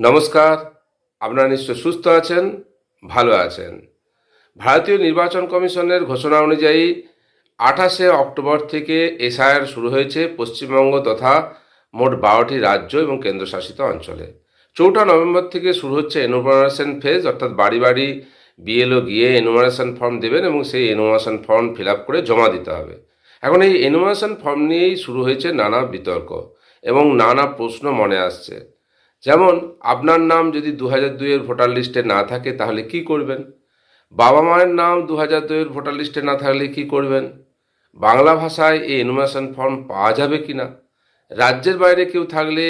নমস্কার। আপনারা নিশ্চয় সুস্থ আছেন, ভালো আছেন। ভারতীয় নির্বাচন কমিশনের ঘোষণা অনুযায়ী আঠাশে অক্টোবর থেকে এসআইআর শুরু হয়েছে পশ্চিমবঙ্গ তথা মোট বারোটি রাজ্য এবং কেন্দ্রশাসিত অঞ্চলে। চৌঠা নভেম্বর থেকে শুরু হচ্ছে এনুমারেশন ফেজ অর্থাৎ বাড়ি বাড়ি বিএলও গিয়ে এনুমারেশন ফর্ম দেবেন এবং সেই এনুমারেশন ফর্ম ফিল আপ করে জমা দিতে হবে। এখন এই এনুমারেশন ফর্ম নিয়েই শুরু হয়েছে নানা বিতর্ক এবং নানা প্রশ্ন মনে আসছে। যেমন, আপনার নাম যদি দু হাজার দুইয়ের ভোটার লিস্টে না থাকে, তাহলে কি করবেন? বাবা মায়ের নাম দু হাজার দুইয়ের ভোটার লিস্টে না থাকলে কি করবেন? বাংলা ভাষায় এই এনুমেশন ফর্ম পাওয়া যাবে কি না? রাজ্যের বাইরে কেউ থাকলে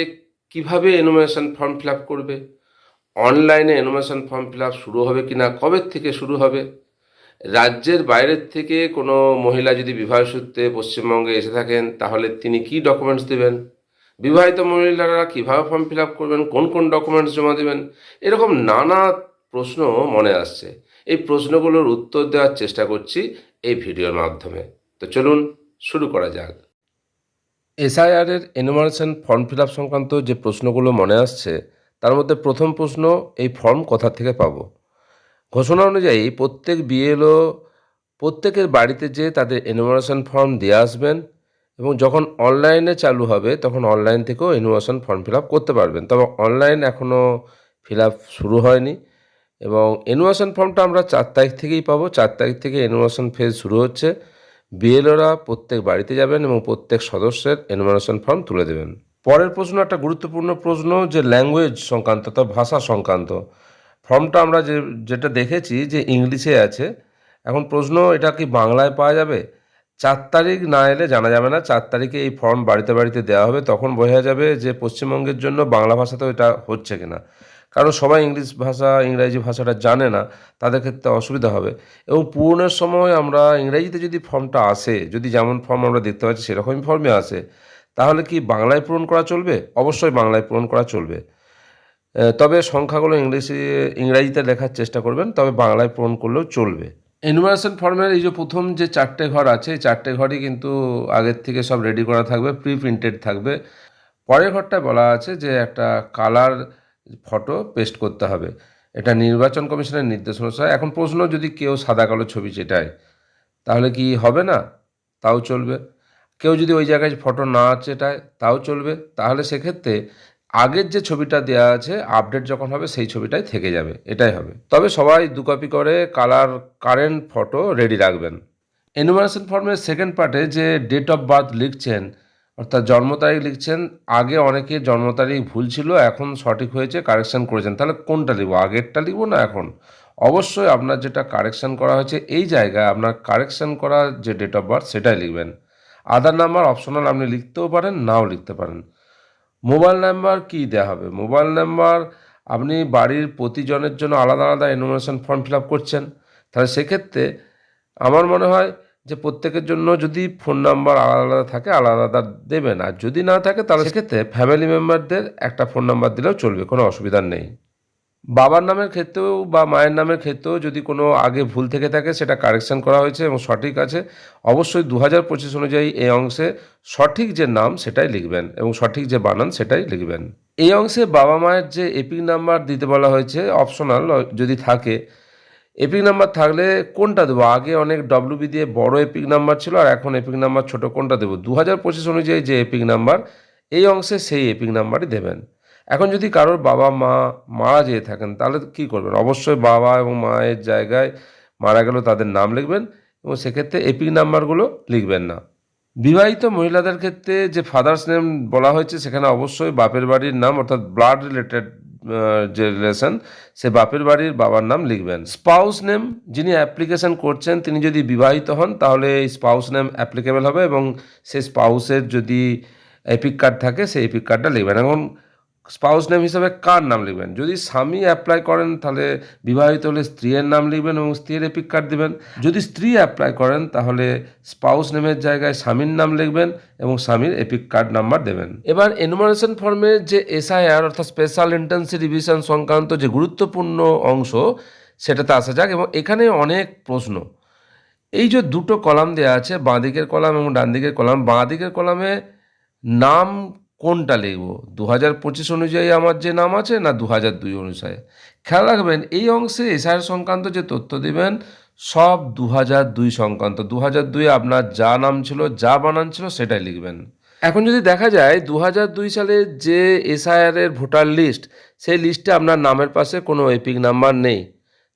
কীভাবে এনুমেশন ফর্ম ফিল করবে? অনলাইনে এনুমেশন ফর্ম ফিল শুরু হবে কি না? কবে থেকে শুরু হবে? রাজ্যের বাইরের থেকে কোনো মহিলা যদি বিবাহ সূত্রে পশ্চিমবঙ্গে এসে থাকেন, তাহলে তিনি কি ডকুমেন্টস দেবেন? বিবাহিত মহিলারা কীভাবে ফর্ম ফিল আপ করবেন, কোন কোন ডকুমেন্টস জমা দেবেন, এরকম নানা প্রশ্ন মনে আসছে। এই প্রশ্নগুলোর উত্তর দেওয়ার চেষ্টা করছি এই ভিডিওর মাধ্যমে। তো চলুন শুরু করা যাক। এসআইআরের এনুমারেশন ফর্ম ফিল আপ সংক্রান্ত যে প্রশ্নগুলো মনে আসছে, তার মধ্যে প্রথম প্রশ্ন, এই ফর্ম কোথা থেকে পাবো? ঘোষণা অনুযায়ী প্রত্যেক বিএলও প্রত্যেকের বাড়িতে যেয়ে তাদের এনুমারেশন ফর্ম দিয়ে আসবেন এবং যখন অনলাইনে চালু হবে, তখন অনলাইন থেকেও এনুমেশন ফর্ম ফিল করতে পারবেন। তবে অনলাইন এখনও ফিল শুরু হয়নি এবং এনুমেশন ফর্মটা আমরা চার তারিখ থেকেই পাবো। চার তারিখ থেকে এনুমেশন ফেজ শুরু হচ্ছে। বিএলওরা প্রত্যেক বাড়িতে যাবেন এবং প্রত্যেক সদস্যের এনুমেশন ফর্ম তুলে দেবেন। পরের প্রশ্ন, একটা গুরুত্বপূর্ণ প্রশ্ন যে ল্যাঙ্গুয়েজ সংক্রান্ত অর্থাৎ ভাষা সংক্রান্ত। ফর্মটা আমরা যে, যেটা দেখেছি যে ইংলিশে আছে। এখন প্রশ্ন, এটা কি বাংলায় পাওয়া যাবে? চার তারিখ না এলে জানা যাবে না। চার তারিখে এই ফর্ম বাড়িতে বাড়িতে দেওয়া হবে। তখন বোঝা যাবে যে পশ্চিমবঙ্গের জন্য বাংলা ভাষাতেও এটা হচ্ছে কিনা। কারণ সবাই ইংলিশ ভাষা, ইংরাজি ভাষাটা জানে না, তাদের ক্ষেত্রে অসুবিধা হবে। এবং পূরণের সময় আমরা ইংরাজিতে যদি ফর্মটা আসে, যদি যেমন ফর্ম আমরা দেখতে পাচ্ছি সেরকমই ফর্মে আসে, তাহলে কি বাংলায় পূরণ করা চলবে? অবশ্যই বাংলায় পূরণ করা চলবে। তবে সংখ্যাগুলো ইংলিশে, ইংরাজিতে লেখার চেষ্টা করবেন, তবে বাংলায় পূরণ করলেও চলবে। এনুমারেশন ফর্মের এই যে প্রথম যে চারটে ঘর আছে, এই চারটে ঘরই কিন্তু আগের থেকে সব রেডি করা থাকবে প্রি প্রিন্টেড থাকবে। পরের ঘরটায় বলা আছে যে একটা কালার ফটো পেস্ট করতে হবে। এটা নির্বাচন কমিশনের নির্দেশ অনুসারে এখন প্রশ্ন, যদি কেউ সাদা কালো ছবি চেটায়, তাহলে কি হবে না? তাও চলবে। কেউ যদি ওই জায়গায় ফটো না চেটায়, তাও চলবে। তাহলে সেক্ষেত্রে আগের যে ছবিটা দেওয়া আছে আপডেট যখন হবে, সেই ছবিটাই থেকে যাবে। এটাই হবে। তবে সবাই দু কপি করে কালার কারেন্ট ফটো রেডি রাখবেন। এনুমারেশন ফর্মের সেকেন্ড পার্টে যে ডেট অফ বার্থ লিখছেন, অর্থাৎ জন্ম তারিখ লিখছেন, আগে অনেকে জন্ম তারিখ ভুল ছিল, এখন সঠিক হয়েছে কারেকশন করেছেন। তাহলে কোনটা লিখব? আগেরটা লিখব না এখন? অবশ্যই আপনার যেটা কারেকশন করা হয়েছে, এই জায়গায় আপনার কারেকশন করা যে ডেট অফ বার্থ সেটাই লিখবেন। আধার নাম্বার অপশনাল আপনি লিখতেও পারেন, নাও লিখতে পারেন। মোবাইল নাম্বার কি দেওয়া হবে? মোবাইল নাম্বার আপনি বাড়ির প্রতিজনের জন্য আলাদা আলাদা এনোমিনেশন ফর্ম ফিল আপ করছেন। তাহলে সেক্ষেত্রে আমার মনে হয় যে প্রত্যেকের জন্য যদি ফোন নাম্বার আলাদা আলাদা থাকে, আলাদা আলাদা দেবেন। আর যদি না থাকে, তাহলে সেক্ষেত্রে ফ্যামিলি মেম্বারদের একটা ফোন নাম্বার দিলেও চলবে, কোনো অসুবিধা নেই। বাবার নামের ক্ষেত্রেও বা মায়ের নামের ক্ষেত্রেও যদি কোনো আগে ভুল থেকে থাকে, সেটা কারেকশন করা হয়েছে এবং সঠিক আছে। অবশ্যই দু হাজার পঁচিশ অনুযায়ী এই অংশে সঠিক যে নাম, সেটাই লিখবেন এবং সঠিক যে বানান, সেটাই লিখবেন। এই অংশে বাবা মায়ের যে এপিক নাম্বার দিতে বলা হয়েছে অপশনাল যদি থাকে, এপিক নাম্বার থাকলে কোনটা দেবো? আগে অনেক ডব্লিউবি দিয়ে বড় এপিক নাম্বার ছিল আর এখন এপিক নাম্বার ছোট কোনটা দেবো? দু হাজার পঁচিশ অনুযায়ী যে এপিক নাম্বার, এই অংশে সেই এপিক নাম্বারই দেবেন। এখন যদি কারোর বাবা মা মারা যেয়ে থাকেন, তাহলে কি করবেন? অবশ্যই বাবা এবং মায়ের জায়গায় মারা গেলেও তাদের নাম লিখবেন এবং সেক্ষেত্রে এপিক নাম্বারগুলো লিখবেন না। বিবাহিত মহিলাদের ক্ষেত্রে যে ফাদার্স নেম বলা হয়েছে, সেখানে অবশ্যই বাপের বাড়ির নাম, অর্থাৎ ব্লাড রিলেটেড যে রিলেশন সে বাপের বাড়ির বাবার নাম লিখবেন। স্পাউস নেম যিনি অ্যাপ্লিকেশন করছেন, তিনি যদি বিবাহিত হন, তাহলে এই স্পাউস নেম অ্যাপ্লিকেবল হবে এবং সেই স্পাউসের যদি এপিক কার্ড থাকে, সেই এপিক কার্ডটা লিখবেন। এখন স্পাউস নেম হিসাবে কার নাম লিখবেন? যদি স্বামী অ্যাপ্লাই করেন, তাহলে বিবাহিত হলে স্ত্রীর নাম লিখবেন এবং স্ত্রীর এপিক কার্ড দেবেন। যদি স্ত্রী অ্যাপ্লাই করেন, তাহলে স্পাউস নেমের জায়গায় স্বামীর নাম লিখবেন এবং স্বামীর এপিক কার্ড নাম্বার দেবেন। এবার এনুমারেশন ফর্মের যে এসআইআর অর্থাৎ স্পেশাল ইন্টেন্সি রিভিশন সংক্রান্ত যে গুরুত্বপূর্ণ অংশ, সেটাতে আসা যাক এবং এখানে অনেক প্রশ্ন। এই যে দুটো কলাম দেওয়া আছে, বাঁ দিকের কলাম এবং ডান দিকের কলাম, বাঁ দিকের কলামে নাম কোনটা লিখব? দু হাজার পঁচিশ অনুযায়ী আমার যে নাম আছে না দু হাজার দুই অনুসারে? খেয়াল রাখবেন, এই অংশে এসআইআর সংক্রান্ত যে তথ্য দিবেন, সব দু হাজার দুই সংক্রান্ত। দু হাজার দুই আপনার যা নাম ছিল, যা বানান ছিল, সেটাই লিখবেন। এখন যদি দেখা যায় দু হাজার দুই সালের যে এসআইআর এর ভোটার লিস্ট, সেই লিস্টে আপনার নামের পাশে কোনো এপিক নাম্বার নেই।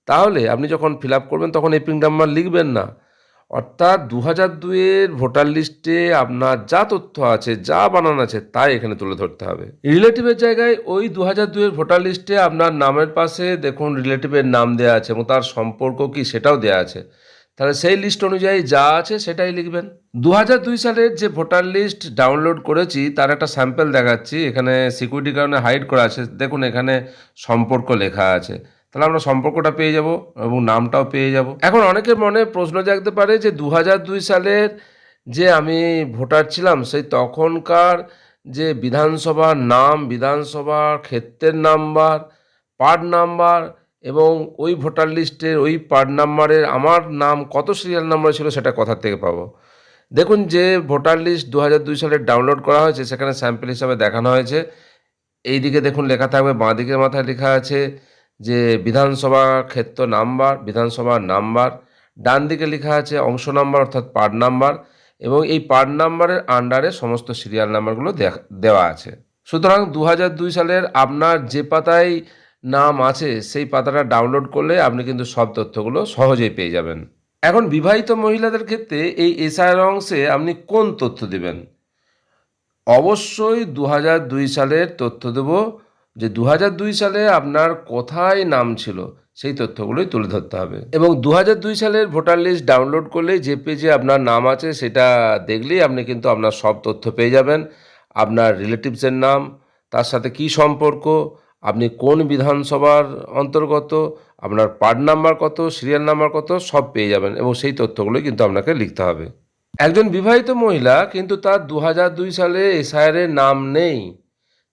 তাহলে আপনি যখন ফিল আপ করবেন, তখন এপিক নাম্বার লিখবেন না। অর্থাৎ দু হাজার দুইয়ের ভোটার লিস্টে আপনার যা তথ্য আছে, যা বানান আছে, তাই এখানে তুলে ধরতে হবে। রিলেটিভের জায়গায় ওই দু হাজার দুইয়ের ভোটার লিস্টে আপনার নামের পাশে দেখুন রিলেটিভের নাম দেওয়া আছে এবং তার সম্পর্ক কি সেটাও দেওয়া আছে। তাহলে সেই লিস্ট অনুযায়ী যা আছে সেটাই লিখবেন। দু হাজার দুই সালের যে ভোটার লিস্ট ডাউনলোড করেছি, তার একটা স্যাম্পেল দেখাচ্ছি। এখানে সিকিউরিটির কারণে হাইড করা আছে। দেখুন এখানে সম্পর্ক লেখা আছে। তাহলে আমরা সম্পর্কটা পেয়ে যাব এবং নামটাও পেয়ে যাব। এখন অনেকের মনে প্রশ্ন জাগতে পারে যে দু হাজার দুই সালের যে আমি ভোটার ছিলাম, সেই তখনকার যে বিধানসভার নাম, বিধানসভার ক্ষেত্রের নাম্বার, পার্ট নাম্বার এবং ওই ভোটার লিস্টের ওই পার্ট নাম্বারের আমার নাম, কত সিরিয়াল নাম্বার ছিল সেটা কোথা থেকে পাবো। দেখুন যে ভোটার লিস্ট দু দুই সালে ডাউনলোড করা হয়েছে, সেখানে স্যাম্পল হিসাবে দেখানো হয়েছে। এই দিকে দেখুন লেখা থাকবে বাঁ দিকের মাথায় লেখা আছে যে বিধানসভা ক্ষেত্র নাম্বার, বিধানসভার নাম্বার, ডান দিকে লেখা আছে অংশ নাম্বার অর্থাৎ পার্ট নাম্বার এবং এই পার্ট নাম্বারের আন্ডারে সমস্ত সিরিয়াল নাম্বারগুলো দেওয়া আছে। সুতরাং দু দুই সালের আপনার যে পাতায় নাম আছে সেই পাতাটা ডাউনলোড করলে আপনি কিন্তু সব তথ্যগুলো সহজেই পেয়ে যাবেন। এখন বিবাহিত মহিলাদের ক্ষেত্রে এই এসআইআর অংশে আপনি কোন তথ্য দেবেন? অবশ্যই দু দুই সালের তথ্য দেব। যে দু হাজার দুই সালে আপনার কোথায় নাম ছিল, সেই তথ্যগুলোই তুলে ধরতে হবে। এবং দু হাজার দুই সালের ভোটার লিস্ট ডাউনলোড করলে যে পেজে আপনার নাম আছে, সেটা দেখলেই আপনি কিন্তু আপনার সব তথ্য পেয়ে যাবেন। আপনার রিলেটিভসের নাম, তার সাথে কি সম্পর্ক, আপনি কোন বিধানসভার অন্তর্গত, আপনার পার্ট নাম্বার কত সিরিয়াল নাম্বার কত, সব পেয়ে যাবেন এবং সেই তথ্যগুলোই কিন্তু আপনাকে লিখতে হবে। একজন বিবাহিত মহিলা কিন্তু তার দু হাজার দুই সালে এসআইআর নাম নেই।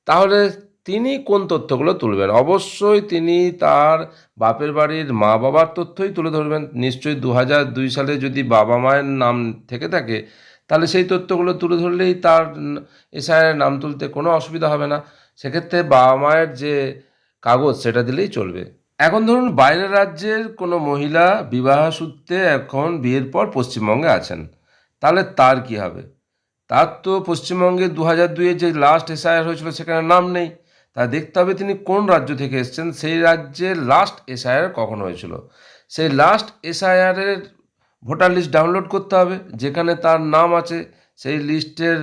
তাহলে তিনি কোন তথ্যগুলো তুলবেন? অবশ্যই তিনি তার বাপের বাড়ির মা বাবার তথ্যই তুলে ধরবেন। নিশ্চয়ই দু দুই সালে যদি বাবা মায়ের নাম থেকে থাকে, তাহলে সেই তথ্যগুলো তুলে ধরলেই তার এসআইআর নাম তুলতে কোনো অসুবিধা হবে না। সেক্ষেত্রে বাবা মায়ের যে কাগজ, সেটা দিলেই চলবে। এখন ধরুন, বাইরের রাজ্যের কোনো মহিলা বিবাহ সূত্রে এখন বিয়ের পর পশ্চিমবঙ্গে আছেন, তাহলে তার কি হবে? তার তো পশ্চিমবঙ্গে দু হাজার দুইয়ে যে লাস্ট এসআইআর হয়েছিল, সেখানে নাম নেই। তা দেখতে হবে তিনি কোন রাজ্য থেকে এসেছেন। সেই রাজ্যের লাস্ট এসআইআর কখন হয়েছিল? সেই লাস্ট এসআইআরের ভোটার লিস্ট ডাউনলোড করতে হবে। যেখানে তার নাম আছে, সেই লিস্টের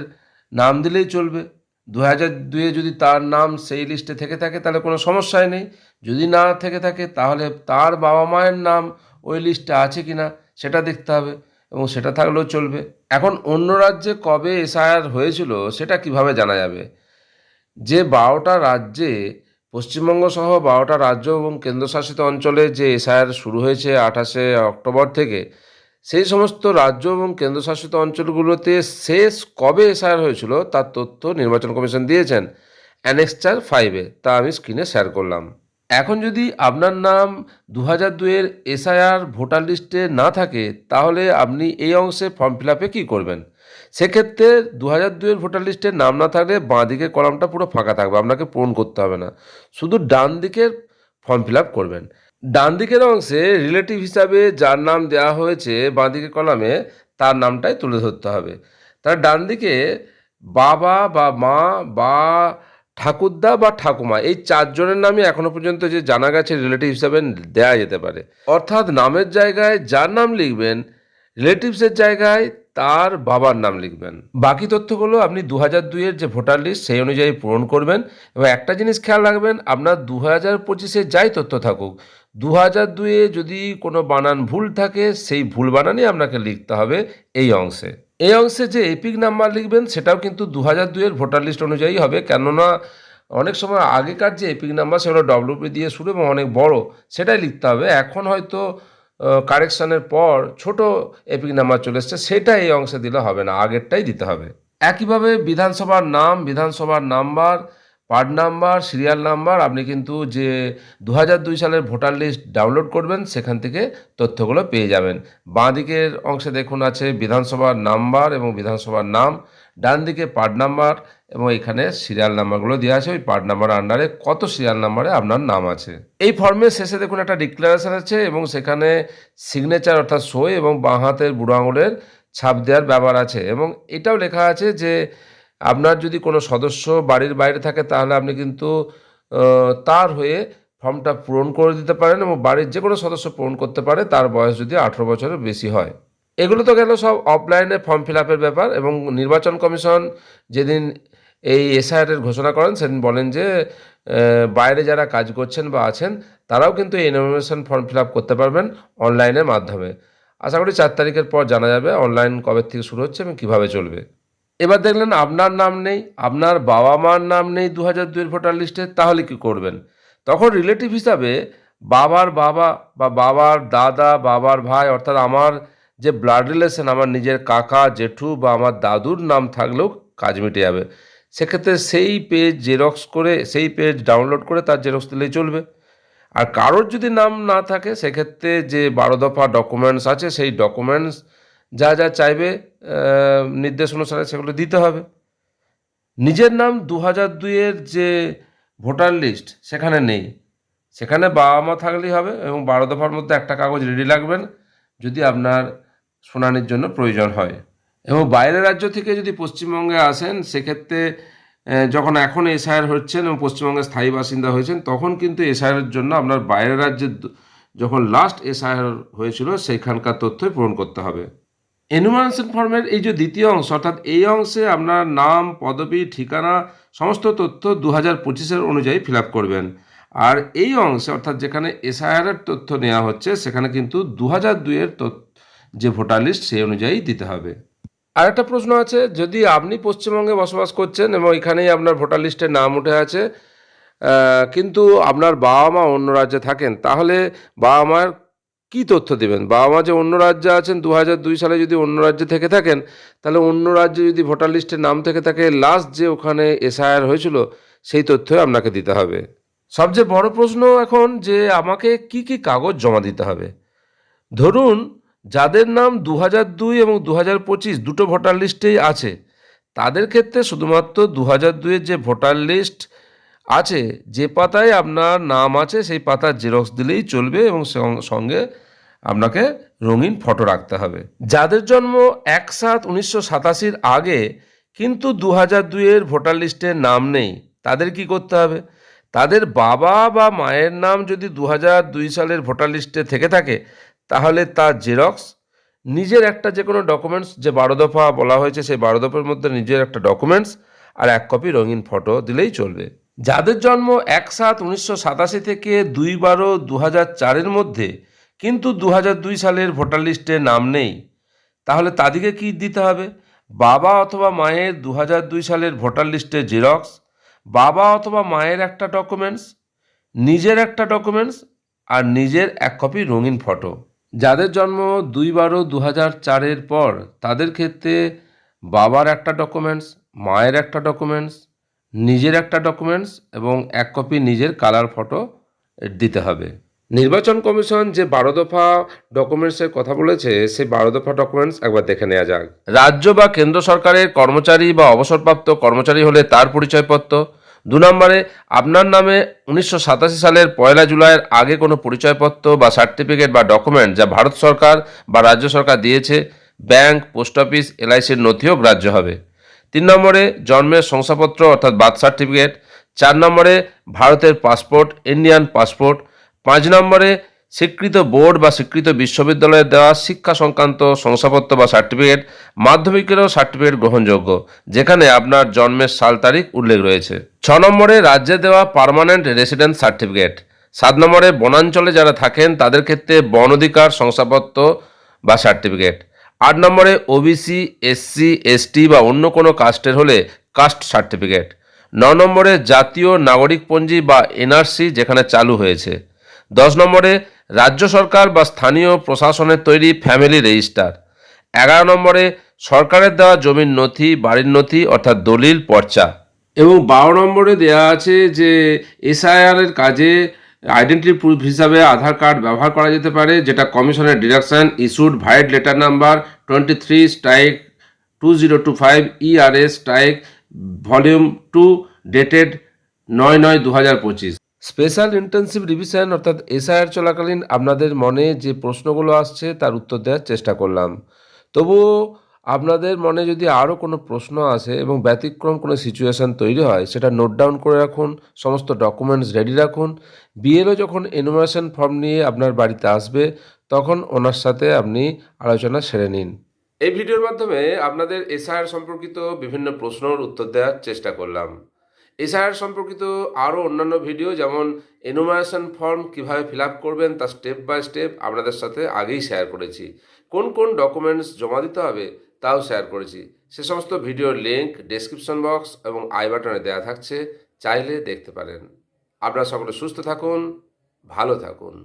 নাম দিলেই চলবে। দু হাজার দুয়ে যদি তার নাম সেই লিস্টে থেকে থাকে, তাহলে কোনো সমস্যাই নেই। যদি না থেকে থাকে, তাহলে তার বাবা মায়ের নাম ওই লিস্টে আছে কি না সেটা দেখতে হবে এবং সেটা থাকলেও চলবে। এখন অন্য রাজ্যে কবে এসআইআর হয়েছিল, সেটা কীভাবে জানা যাবে? যে বারোটা রাজ্যে, পশ্চিমবঙ্গ সহ বারোটা রাজ্য এবং কেন্দ্রশাসিত অঞ্চলে যে এসআইআর শুরু হয়েছে আঠাশে অক্টোবর থেকে, সেই সমস্ত রাজ্য এবং কেন্দ্রশাসিত অঞ্চলগুলোতে শেষ কবে এসআইআর হয়েছিল তার তথ্য নির্বাচন কমিশন দিয়েছেন অ্যানেক্সচার ফাইভে। তা আমি স্ক্রিনে শেয়ার করলাম। এখন যদি আপনার নাম দু হাজার দুইয়ের এসআইআর ভোটার লিস্টে না থাকে, তাহলে আপনি এই অংশে ফর্ম ফিল আপে কী করবেন? সেক্ষেত্রে দু হাজার দুইয়ের ভোটার লিস্টে নাম না থাকলে বাঁ দিকের কলামটা পুরো ফাঁকা থাকবে, আপনাকে পূরণ করতে হবে না। শুধু ডান দিকের ফর্ম ফিল আপ করবেন। ডান দিকের অংশে রিলেটিভ হিসাবে যার নাম দেওয়া হয়েছে বাঁ দিকের কলামে, তার নামটাই তুলে ধরতে হবে। তার ডান দিকে বাবা বা মা বা ঠাকুরদা বা ঠাকুমা, এই চারজনের নামই এখনও পর্যন্ত যে জানা গেছে রিলেটিভ হিসাবে দেওয়া যেতে পারে। অর্থাৎ নামের জায়গায় যার নাম লিখবেন, রিলেটিভসের জায়গায় তার বাবার নাম লিখবেন। বাকি তথ্যগুলো আপনি দু হাজার দুইয়ের যে ভোটার লিস্ট সেই অনুযায়ী পূরণ করবেন এবং একটা জিনিস খেয়াল রাখবেন, আপনার দু হাজার পঁচিশে যাই তথ্য থাকুক দু হাজার দুইয়ে যদি কোনো বানান ভুল থাকে, সেই ভুল বানানই আপনাকে লিখতে হবে এই অংশে। এই অংশে যে এপিক নাম্বার লিখবেন, সেটাও কিন্তু দু হাজার দুইয়ের ভোটার লিস্ট অনুযায়ী হবে। কেননা অনেক সময় আগেকার যে এপিক নাম্বার সেগুলো ডব্লিউপি দিয়ে শুরু এবং অনেক বড়, সেটাই লিখতে হবে। এখন হয়তো কারেকশানের পর ছোট এপিক নাম্বার চলে এসছে সেটা এই অংশে দিলে হবে না, আগেরটাই দিতে হবে। একইভাবে বিধানসভার নাম, বিধানসভার number part number, serial number, আপনি কিন্তু যে দু দুই সালের ভোটার লিস্ট ডাউনলোড করবেন, সেখান থেকে তথ্যগুলো পেয়ে যাবেন। বাঁ দিকের অংশে দেখুন আছে বিধানসভার নাম্বার এবং বিধানসভার নাম ডান দিকে পার্ট নাম্বার এবং এখানে সিরিয়াল নাম্বারগুলো দেওয়া আছে। ওই পার্ট নাম্বার আন্ডারে কত সিরিয়াল নাম্বারে আপনার নাম আছে। এই ফর্মের শেষে দেখুন একটা ডিক্লারেশন আছে এবং সেখানে সিগনেচার অর্থাৎ সই এবং বাঁ হাতের বুড়ো আঙুলের ছাপ দেওয়ার ব্যাপার আছে এবং এটাও লেখা আছে যে আপনার যদি কোনো সদস্য বাড়ির বাইরে থাকে, তাহলে আপনি কিন্তু তার হয়ে ফর্মটা পূরণ করে দিতে পারেন এবং বাড়ির যে কোনো সদস্য পূরণ করতে পারে, তার বয়স যদি আঠেরো বছরের বেশি হয়। এগুলো তো গেল সব অফলাইনে ফর্ম ফিল আপের ব্যাপার এবং নির্বাচন কমিশন যেদিন এই এসআইআরের ঘোষণা করেন, সেদিন বলেন যে বাইরে যারা কাজ করছেন বা আছেন, তারাও কিন্তু এই নমিনেশন ফর্ম ফিল আপ করতে পারবেন অনলাইনের মাধ্যমে। আশা করি চার তারিখের পর জানা যাবে অনলাইন কবে থেকে শুরু হচ্ছে এবং কীভাবে চলবে। এবার দেখলেন আপনার নাম নেই, আপনার বাবা মার নাম নেই দু হাজার দুইয়ের ভোটার লিস্টে, তাহলে কি করবেন? তখন রিলেটিভ হিসাবে বাবার বাবা বা বাবার দাদা, বাবার ভাই, অর্থাৎ আমার যে ব্লাড রিলেশন আমার নিজের কাকা, জেঠু বা আমার দাদুর নাম থাকলেও কাজ মিটে যাবে। সেক্ষেত্রে সেই পেজ জেরক্স করে, সেই পেজ ডাউনলোড করে তার জেরক্স দিলেই চলবে। আর কারোর যদি নাম না থাকে, সেক্ষেত্রে যে বারো দফা ডকুমেন্টস আছে, সেই ডকুমেন্টস যা যা চাইবে নির্দেশ অনুসারে সেগুলো দিতে হবে। নিজের নাম দু হাজার দুইয়ের যে ভোটার লিস্ট সেখানে নেই। সেখানে বাবা মা থাকলেই হবে এবং বারো দফার মধ্যে একটা কাগজ রেডি লাগবেন যদি আপনার শুনানির জন্য প্রয়োজন হয়। এবং বাইরের রাজ্য থেকে যদি পশ্চিমবঙ্গে আসেন, সেক্ষেত্রে যখন এখন এসআইআর হচ্ছেন এবং পশ্চিমবঙ্গের স্থায়ী বাসিন্দা হয়েছেন, তখন কিন্তু এসআইআর জন্য আপনার বাইরের রাজ্যের যখন লাস্ট এসআইআর হয়েছিল, সেইখানকার তথ্যই পূরণ করতে হবে। এনুমারেশন ফর্মের এই যে দ্বিতীয় অংশ, অর্থাৎ এই অংশে আপনার নাম, পদবি, ঠিকানা, সমস্ত তথ্য দু হাজার পঁচিশের অনুযায়ী ফিল করবেন। আর এই অংশে, অর্থাৎ যেখানে এসআইআরের তথ্য নেওয়া হচ্ছে, সেখানে কিন্তু দু হাজার দুইয়ের যে ভোটার লিস্ট, সেই অনুযায়ী দিতে হবে। আর একটা প্রশ্ন আছে, যদি আপনি পশ্চিমবঙ্গে বসবাস করছেন এবং এখানেই আপনার ভোটার লিস্টে নাম উঠে আছে কিন্তু আপনার বাবা মা অন্য রাজ্যে থাকেন, তাহলে বাবা মার কী তথ্য দেবেন? বাবা মা যে অন্য রাজ্যে আছেন দু দুই সালে যদি অন্য রাজ্যে থেকে থাকেন, তাহলে অন্য রাজ্যে যদি ভোটার লিস্টে নাম থেকে থাকে লাস্ট যে ওখানে এসআইআর হয়েছিল, সেই তথ্যই আপনাকে দিতে হবে। সবচেয়ে বড় প্রশ্ন এখন যে আমাকে কি কি কাগজ জমা দিতে হবে? ধরুন, যাদের নাম দু দুই এবং দু পঁচিশ দুটো ভোটার লিস্টেই আছে, তাদের ক্ষেত্রে শুধুমাত্র দু হাজার দুইয়ের যে ভোটার লিস্ট আছে, যে পাতায় আপনার নাম আছে, সেই পাতার জেরক্স দিলেই চলবে এবং সঙ্গে আপনাকে রঙিন ফটো রাখতে হবে। যাদের জন্ম এক সাত উনিশশো সাতাশির আগে, কিন্তু দু হাজার দুইয়ের ভোটার লিস্টে নাম নেই, তাদের কি করতে হবে? তাদের বাবা বা মায়ের নাম যদি দু হাজার দুই সালের ভোটার লিস্টে থেকে থাকে, তাহলে তার জেরক্স নিজের একটা যে কোনো ডকুমেন্টস যে বারো দফা বলা হয়েছে, সেই বারো দফার মধ্যে নিজের একটা ডকুমেন্টস আর এক কপি রঙিন ফটো দিলেই চলবে। যাদের জন্ম এক সাত উনিশশো সাতাশি থেকে দুই বারো দু হাজার চারের মধ্যে, কিন্তু দু দুই সালের ভোটার লিস্টে নাম নেই। তাহলে তাদেরকে কি দিতে হবে? বাবা অথবা মায়ের দু দুই সালের ভোটার লিস্টে জেরক্স, বাবা অথবা মায়ের একটা ডকুমেন্টস, নিজের একটা ডকুমেন্টস আর নিজের এক কপি রঙিন ফটো। যাদের জন্ম দুই বারো দু হাজার চারের পর, তাদের ক্ষেত্রে বাবার একটা ডকুমেন্টস, মায়ের একটা ডকুমেন্টস নিজের একটা ডকুমেন্টস এবং এক কপি নিজের কালার ফটো দিতে হবে। নির্বাচন কমিশন যে বারো দফা ডকুমেন্টসের কথা বলেছে, সেই বারো দফা ডকুমেন্টস একবার দেখে নেওয়া যাক। রাজ্য বা কেন্দ্র সরকারের কর্মচারী বা অবসরপ্রাপ্ত কর্মচারী হলে তার পরিচয়পত্র। দু নম্বরে, আপনার নামে উনিশশো সাতাশি সালের পয়লা জুলাইয়ের আগে কোনো পরিচয়পত্র বা সার্টিফিকেট বা ডকুমেন্ট যা ভারত সরকার বা রাজ্য সরকার দিয়েছে ব্যাংক পোস্ট অফিস এলআইসির নথিও গ্রাহ্য হবে। তিন নম্বরে জন্মের শংসাপত্র, অর্থাৎ বার্থ সার্টিফিকেট। চার নম্বরে ভারতের পাসপোর্ট, ইন্ডিয়ান পাসপোর্ট। পাঁচ নম্বরে স্বীকৃত বোর্ড বা স্বীকৃত বিশ্ববিদ্যালয়ের দেওয়া শিক্ষা সংক্রান্ত শংসাপত্র বা সার্টিফিকেট, মাধ্যমিকেরও সার্টিফিকেট গ্রহণযোগ্য, যেখানে আপনার জন্মের সাল তারিখ উল্লেখ রয়েছে। ছ নম্বরে রাজ্যে দেওয়া পার্মানেন্ট রেসিডেন্স সার্টিফিকেট। সাত নম্বরে বনাঞ্চলে যারা থাকেন, তাদের ক্ষেত্রে বন অধিকার, শংসাপত্র বা সার্টিফিকেট। আট নম্বরে ওবিসি এসসি এসটি বা অন্য কোনো কাস্টের হলে কাস্ট সার্টিফিকেট। ন নম্বরে জাতীয় নাগরিকপঞ্জি বা এনআরসি যেখানে চালু হয়েছে। দশ নম্বরে রাজ্য সরকার বা স্থানীয় প্রশাসনের তৈরি ফ্যামিলি রেজিস্টার। এগারো নম্বরে সরকারের দেওয়া জমির নথি, বাড়ির নথি অর্থাৎ দলিল, পর্চা। এবং বারো নম্বরে দেওয়া আছে যে এসআইআর এর কাজে আইডেন্টি প্রুফ হিসাবে আধার কার্ড ব্যবহার করা যেতে পারে, যেটা কমিশনের direction issued vide letter number twenty three strike two zero two five ERS strike volume two dated নয় নয় দু হাজার পঁচিশ। স্পেশাল ইন্টেন্সিভ রিভিশন অর্থাৎ এসআইআর চলাকালীন আপনাদের মনে যে প্রশ্নগুলো আসছে তার উত্তর দেওয়ার চেষ্টা করলাম। তবুও আপনাদের মনে যদি আরও কোনো প্রশ্ন আসে এবং ব্যতিক্রম কোনো সিচুয়েশান তৈরি হয়, সেটা নোট ডাউন করে রাখুন, সমস্ত ডকুমেন্টস রেডি রাখুন। বিএলও যখন এনুমারেশন ফর্ম নিয়ে আপনার বাড়িতে আসবে, তখন ওনার সাথে আপনি আলোচনা সেরে নিন। এই ভিডিওর মাধ্যমে আপনাদের এসআইআর সম্পর্কিত বিভিন্ন প্রশ্নের উত্তর দেওয়ার চেষ্টা করলাম। এসআইআর সম্পর্কিত আরও অন্যান্য ভিডিও যেমন এনুমারেশন ফর্ম কীভাবে ফিল আপ করবেন, তা স্টেপ বাই স্টেপ আপনাদের সাথে আগেই শেয়ার করেছি। কোন কোন ডকুমেন্টস জমা দিতে হবে তাও শেয়ার করেছি। সে সমস্ত ভিডিওর লিঙ্ক ডেসক্রিপশন বক্স এবং আই বাটনে দেওয়া থাকছে, চাইলে দেখতে পারেন। আপনারা সকলে সুস্থ থাকুন, ভালো থাকুন।